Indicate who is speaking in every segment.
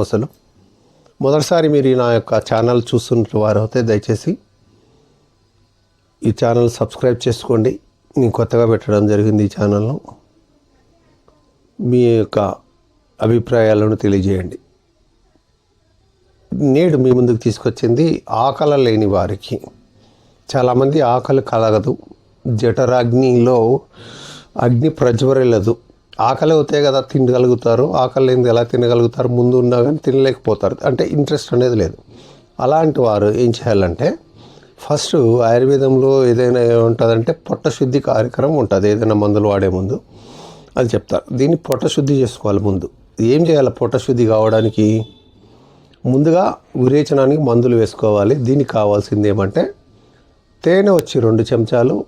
Speaker 1: అసలు? మొదటిసారి మీరు నా యొక్క ఛానల్ చూస్తున్న వారు అయితే దయచేసి ఈ ఛానల్ సబ్స్క్రైబ్ చేసుకోండి. నేను కొత్తగా పెట్టడం జరిగింది ఈ ఛానల్ను. మీ యొక్క అభిప్రాయాలను తెలియజేయండి. నేడు మీ ముందుకు తీసుకొచ్చింది ఆకలి లేని వారికి. చాలామంది ఆకలి కలగదు. జఠరాగ్నిలో అగ్ని ప్రజ్వరలదు ఆకలి అవుతాయి కదా తినగలుగుతారు ఆకలి లేనిది ఎలా తినగలుగుతారు ముందు ఉన్నా కానీ తినలేకపోతారు. అంటే ఇంట్రెస్ట్ అనేది లేదు. అలాంటి వారు ఏం చేయాలంటే ఫస్ట్ ఆయుర్వేదంలో ఏదైనా ఉంటుందంటే పొట్ట శుద్ధి కార్యక్రమం ఉంటుంది. ఏదైనా మందులు వాడే ముందు అది చెప్తారు. దీన్ని పొట్ట శుద్ధి చేసుకోవాలి ముందు. ఏం చేయాలి? పొట్ట శుద్ధి కావడానికి ముందుగా విరేచనానికి మందులు వేసుకోవాలి. దీనికి కావాల్సింది ఏమంటే తేనె వచ్చి రెండు చెంచాలు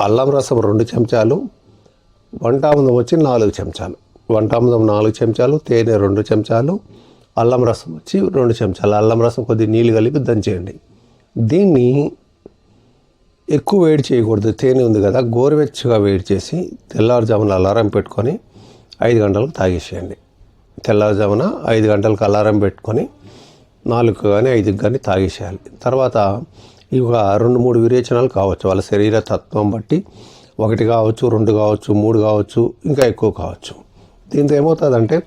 Speaker 1: అల్లం రసం రెండు చెంచాలు వంటామృతం వచ్చి నాలుగు చెంచాలు. వంటామృతం నాలుగు చెంచాలు తేనె రెండు చెంచాలు అల్లం రసం వచ్చి రెండు చెంచాలు. అల్లం రసం కొద్ది నీళ్ళు కలిపి దంచేయండి. దీన్ని ఎక్కువ వేడి చేయకూడదు. తేనె ఉంది కదా గోరువెచ్చగా వేడి చేసి తెల్లవారుజామున అలారం పెట్టుకొని ఐదు గంటలకు తాగేసేయండి. తెల్లవారుజామున ఐదు గంటలకు అలారం పెట్టుకొని నాలుగు కానీ ఐదుకి కానీ తాగేసేయాలి. తర్వాత ఇవి ఒక రెండు మూడు విరేచనాలు కావచ్చు. వాళ్ళ శరీర తత్వం బట్టి ఒకటి కావచ్చు రెండు కావచ్చు మూడు కావచ్చు ఇంకా ఎక్కువ కావచ్చు. దీంతో ఏమవుతుందంటే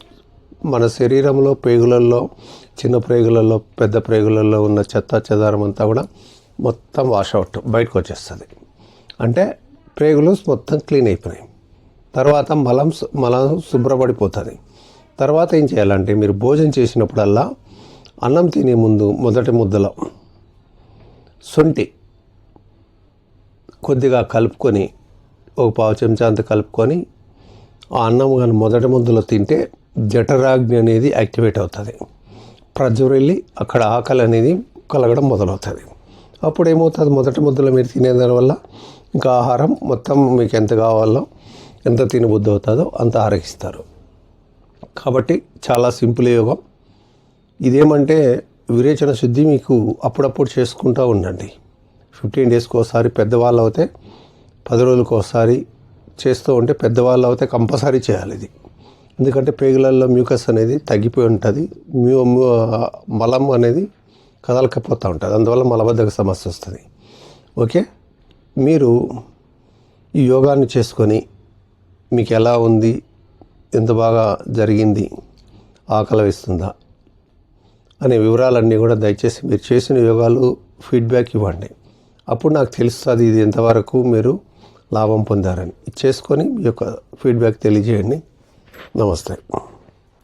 Speaker 1: మన శరీరంలో ప్రేగులలో చిన్న ప్రేగులలో పెద్ద ప్రేగులలో ఉన్న చెత్త చెదారం అంతా కూడా మొత్తం వాష్ అవుట్ బయటకు వచ్చేస్తుంది. అంటే ప్రేగులు మొత్తం క్లీన్ అయిపోయినాయి తర్వాత మలం మలం శుభ్రపడిపోతుంది. తర్వాత ఏం చేయాలంటే మీరు భోజనం చేసినప్పుడల్లా అన్నం తినే ముందు మొదటి ముద్దలో శొంఠి కొద్దిగా కలుపుకొని ఒక పావు చెంచా అంత కలుపుకొని ఆ అన్నం కానీ మొదటి ముద్దలో తింటే జఠరాగ్ని అనేది యాక్టివేట్ అవుతుంది. ప్రజ్వరెళ్ళి అక్కడ ఆకలి అనేది కలగడం మొదలవుతుంది. అప్పుడు ఏమవుతుంది మొదటి ముద్దలో మీరు తినే వల్ల ఇంకా ఆహారం మొత్తం మీకు ఎంత కావాలో ఎంత తినబుద్ధి అవుతుందో అంత ఆరగిస్తారు కాబట్టి చాలా సింపుల్ యోగం. ఇదేమంటే విరేచన శుద్ధి మీకు అప్పుడప్పుడు చేసుకుంటూ ఉండండి. ఫిఫ్టీన్ డేస్కి ఒకసారి పెద్దవాళ్ళు అయితే పది రోజులకు ఒకసారి చేస్తూ ఉంటే పెద్దవాళ్ళు అయితే కంపల్సరీ చేయాలి ఇది. ఎందుకంటే పేగులలో మ్యూకస్ అనేది తగ్గిపోయి ఉంటుంది. మ్యూ మ్యూ- మలం అనేది కదలకపోతూ ఉంటుంది. అందువల్ల మలబద్ధక సమస్య వస్తుంది. ఓకే? మీరు ఈ యోగాన్ని చేసుకొని మీకు ఎలా ఉంది? ఎంత బాగా జరిగింది? ఆకలి వేస్తుందా? అనే వివరాలన్నీ కూడా దయచేసి మీరు చేసిన యోగాలు ఫీడ్బ్యాక్ ఇవ్వండి. అప్పుడు నాకు తెలుస్తుంది ఇది ఎంతవరకు మీరు లాభం పొందారని. ఇది చేసుకొని మీ యొక్క ఫీడ్బ్యాక్ తెలియజేయండి. నమస్తే.